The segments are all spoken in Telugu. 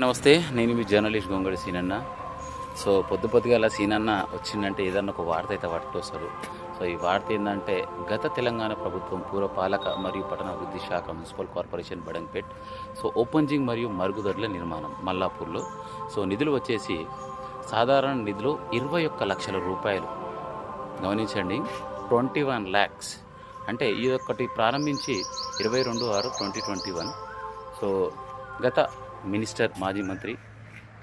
నమస్తే నేను మీ జర్నలిస్ట్ గొంగడి సీనన్న. సో పొద్దు పొద్దుగా అలా సీనన్న వచ్చిందంటే ఏదన్నా ఒక వార్త అయితే పట్టుకొస్తారు సో ఈ వార్త ఏంటంటే గత తెలంగాణ ప్రభుత్వం పూర్వపాలక మరియు పట్టణాభివృద్ధి శాఖ మున్సిపల్ కార్పొరేషన్ బడంపేట్ సో ఓపెన్జింగ్ మరియు మరుగుదొడ్ల నిర్మాణం మల్లాపూర్లో. సో నిధులు వచ్చేసి సాధారణ నిధులు ఇరవై ఒక్క లక్షల రూపాయలు. గమనించండి ట్వంటీ వన్ ల్యాక్స్ అంటే ఇది ఒకటి ప్రారంభించి ఇరవై రెండు ఆరు ట్వంటీ ట్వంటీ వన్. సో గత మినిస్టర్ మాజీ మంత్రి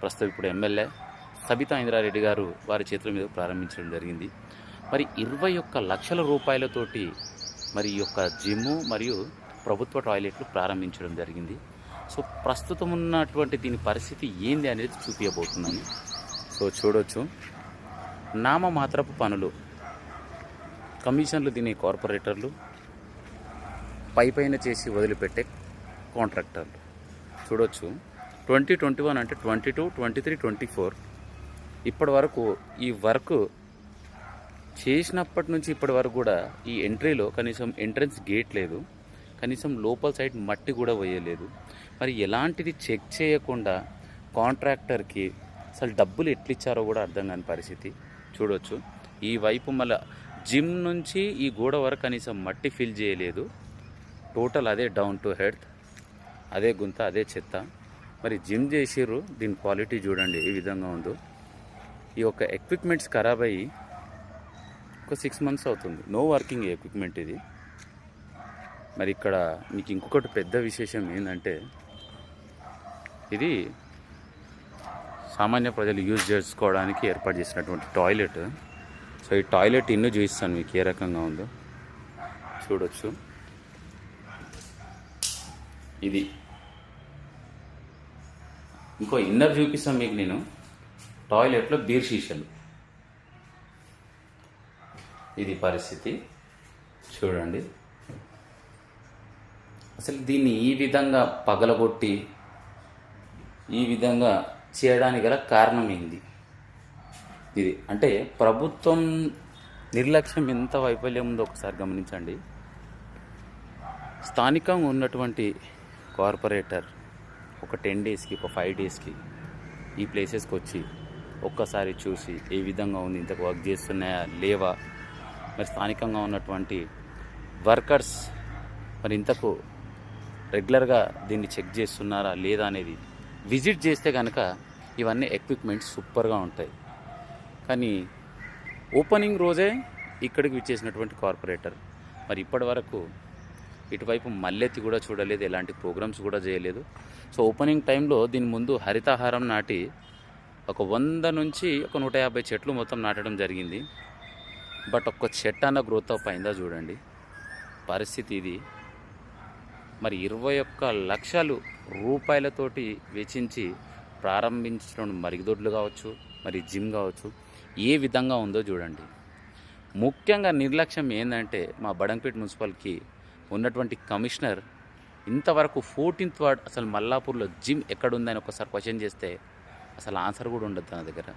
ప్రస్తుతం ఇప్పుడు ఎమ్మెల్యే సబితా ఇంద్రారెడ్డి గారు వారి చేతుల మీద ప్రారంభించడం జరిగింది. మరి ఇరవై ఒక్క లక్షల రూపాయలతోటి మరి ఈ యొక్క జిమ్ మరియు ప్రభుత్వ టాయిలెట్లు ప్రారంభించడం జరిగింది. సో ప్రస్తుతం ఉన్నటువంటి దీని పరిస్థితి ఏంది అనేది చూపించబోతున్నాను సో చూడొచ్చు. నామమాత్రపు పనులు. కమిషన్లు తినే కార్పొరేటర్లు పైపైన చేసి వదిలిపెట్టే కాంట్రాక్టర్లు. చూడొచ్చు. ట్వంటీ ట్వంటీ వన్ అంటే twenty two twenty three twenty four. ఇప్పటి వరకు ఈ వర్క్ చేసినప్పటి నుంచి ఇప్పటి వరకు కూడా ఈ ఎంట్రీలో కనీసం ఎంట్రన్స్ గేట్ లేదు. కనీసం లోపల సైడ్ మట్టి కూడా వేయలేదు మరి ఎలాంటిది చెక్ చేయకుండా కాంట్రాక్టర్కి అసలు డబ్బులు ఎట్లిచ్చారో కూడా అర్థం కాని పరిస్థితి. చూడొచ్చు. ఈ వైపు మళ్ళీ జిమ్ నుంచి ఈ గోడ వరకు కనీసం మట్టి ఫిల్ చేయలేదు. టోటల్ అదే డౌన్ టు హెడ్ అదే గుంత అదే చెత్త. మరి జిమ్ చేసిర్రు దీని క్వాలిటీ చూడండి ఏ విధంగా ఉందో. ఈ యొక్క ఎక్విప్మెంట్స్ ఖరాబ్ అయ్యి ఒక సిక్స్ మంత్స్ అవుతుంది. నో వర్కింగ్ ఎక్విప్మెంట్ ఇది. మరి ఇక్కడ మీకు ఇంకొకటి పెద్ద విశేషం ఏంటంటే ఇది సామాన్య ప్రజలు యూజ్ చేసుకోవడానికి ఏర్పాటు చేసినటువంటి టాయిలెట్ సో ఈ టాయిలెట్ ఇన్ను చూపిస్తాను మీకు ఏ రకంగా ఉందో. చూడొచ్చు. ఇది ఇంకో ఇన్నర్ చూపిస్తాను మీకు నేను. టాయిలెట్లో బీర్ షీషలు ఇది పరిస్థితి. చూడండి. అసలు దీన్ని ఈ విధంగా పగలగొట్టి ఈ విధంగా చేయడానికి గల కారణం ఏంది? ఇది అంటే ప్రభుత్వం నిర్లక్ష్యం ఎంత వైఫల్యం ఉందో ఒకసారి గమనించండి. స్థానికంగా ఉన్నటువంటి కార్పొరేటర్ ఒక టెన్ డేస్కి ఒక ఫైవ్ డేస్కి ఈ ప్లేసెస్కి వచ్చి ఒక్కసారి చూసి ఏ విధంగా ఉంది ఇంతకు వర్క్ చేస్తున్నాయా లేవా? మరి స్థానికంగా ఉన్నటువంటి వర్కర్స్ మరి ఇంతకు రెగ్యులర్గా దీన్ని చెక్ చేస్తున్నారా లేదా అనేది విజిట్ చేస్తే కనుక ఇవన్నీ ఎక్విప్మెంట్స్ సూపర్గా ఉంటాయి. కానీ ఓపెనింగ్ రోజే ఇక్కడికి విచ్చేసినటువంటి కార్పొరేటర్. మరి ఇప్పటి వరకు ఇటువైపు మల్లెత్తి కూడా చూడలేదు ఎలాంటి ప్రోగ్రామ్స్ కూడా చేయలేదు. సో ఓపెనింగ్ టైంలో దీని ముందు హరితాహారం నాటి ఒక వంద నుంచి ఒక నూట యాభై చెట్లు మొత్తం నాటడం జరిగింది. బట్ ఒక్క చెట్టు అన్న గ్రోత్ అప్ అయిందా చూడండి. పరిస్థితి ఇది. మరి ఇరవై ఒక్క లక్షలు రూపాయలతోటి వెచ్చించి ప్రారంభించడం మరిగిదొడ్లు కావచ్చు మరి జిమ్ కావచ్చు ఏ విధంగా ఉందో చూడండి. ముఖ్యంగా నిర్లక్ష్యం ఏంటంటే మా బడంపేట మున్సిపల్కి ఉన్నటువంటి కమిషనర్ ఇంతవరకు ఫోర్టీన్త్ వార్డ్ అసలు మల్లాపూర్లో జిమ్ ఎక్కడుందని ఒకసారి క్వశ్చన్ చేస్తే అసలు ఆన్సర్ కూడా ఉండదు తన దగ్గర.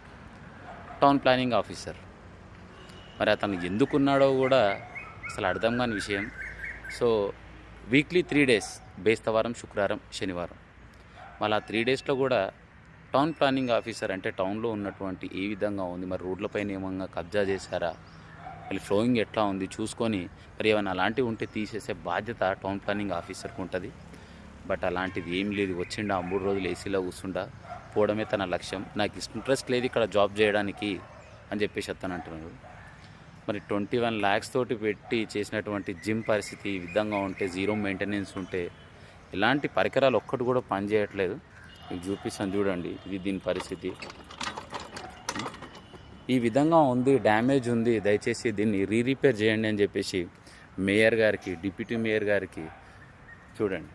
Town planning officer. మరి అతను ఎందుకున్నాడో కూడా అసలు అర్థం కాని విషయం. సో వీక్లీ త్రీ డేస్ బేస్తవారం శుక్రవారం శనివారం. మళ్ళీ ఆ త్రీ డేస్లో కూడా టౌన్ ప్లానింగ్ ఆఫీసర్ అంటే టౌన్లో ఉన్నటువంటి ఏ విధంగా ఉంది? మరి రోడ్లపైన ఏమన్నా కబ్జా చేశారా? మళ్ళీ ఫ్లోయింగ్ ఎట్లా ఉంది చూసుకొని మరి ఏమైనా అలాంటివి ఉంటే తీసేసే బాధ్యత టౌన్ ప్లానింగ్ ఆఫీసర్కి ఉంటుంది. బట్ అలాంటిది ఏం లేదు. వచ్చిండా ఆ మూడు రోజులు ఏసీలో కూర్చుండా పోవడమే తన లక్ష్యం. నాకు ఇంట్రెస్ట్ లేదు ఇక్కడ జాబ్ చేయడానికి అని చెప్పేసి అతను అంటున్నాడు. మరి ట్వంటీ వన్ ల్యాక్స్ తోటి పెట్టి చేసినటువంటి జిమ్ పరిస్థితి ఈ విధంగా ఉంటే జీరో మెయింటెనెన్స్ ఉంటే ఇలాంటి పరికరాలు ఒక్కటి కూడా పనిచేయట్లేదు. మీకు చూపిస్తాను చూడండి ఇది దీని పరిస్థితి. ఈ విధంగా ఉంది డ్యామేజ్ ఉంది దయచేసి దీన్ని రీ రిపేర్ చేయండి అని చెప్పేసి మేయర్ గారికి డిప్యూటీ మేయర్ గారికి చూడండి.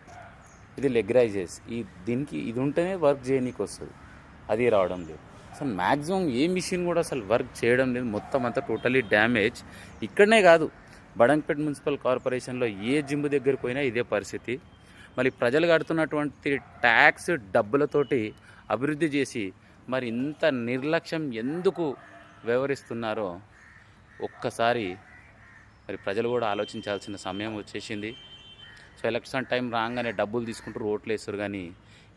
ఇది లెగ్ రైజెస్ ఈ దీనికి ఇది ఉంటేనే వర్క్ చేయనీకి వస్తుంది. అది రావడం లేదు. అసలు మ్యాక్సిమం ఏ మిషన్ కూడా అసలు వర్క్ చేయడం లేదు. మొత్తం అంతా టోటలీ డ్యామేజ్. ఇక్కడనే కాదు బడంపేట్ మున్సిపల్ కార్పొరేషన్లో ఏ జిమ్ దగ్గరికి పోయినా ఇదే పరిస్థితి. మరి ప్రజలు కడుతున్నటువంటి ట్యాక్స్ డబ్బులతోటి అభివృద్ధి చేసి మరి ఇంత నిర్లక్ష్యం ఎందుకు వ్యవహరిస్తున్నారో ఒక్కసారి మరి ప్రజలు కూడా ఆలోచించాల్సిన సమయం వచ్చేసింది. సో ఎలక్షన్ టైం రాగానే డబ్బులు తీసుకుంటూ ఓట్లు వేస్తారు కానీ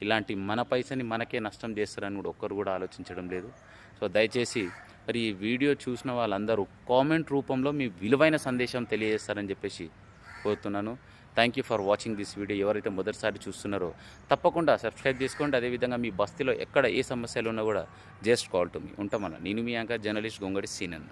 ఇలాంటి మన పైసని మనకే నష్టం చేస్తారని కూడా ఒక్కరు కూడా ఆలోచించడం లేదు. సో దయచేసి మరి ఈ వీడియో చూసిన వాళ్ళందరూ కామెంట్ రూపంలో మీ విలువైన సందేశం తెలియజేస్తారని చెప్పేసి కోరుతున్నాను. Thank you for watching this video ఎవరైతే మొదటిసారి చూస్తున్నారో తప్పకుండా సబ్స్క్రైబ్ చేసుకోండి అదేవిధంగా మీ బస్తీలో ఎక్కడ ఏ సమస్యలు ఉన్నా కూడా జస్ట్ కాల్ టు మీ ఉంటామన్న. నేను మీ యాంకర్ జర్నలిస్ట్ గొంగడి సీనన్న.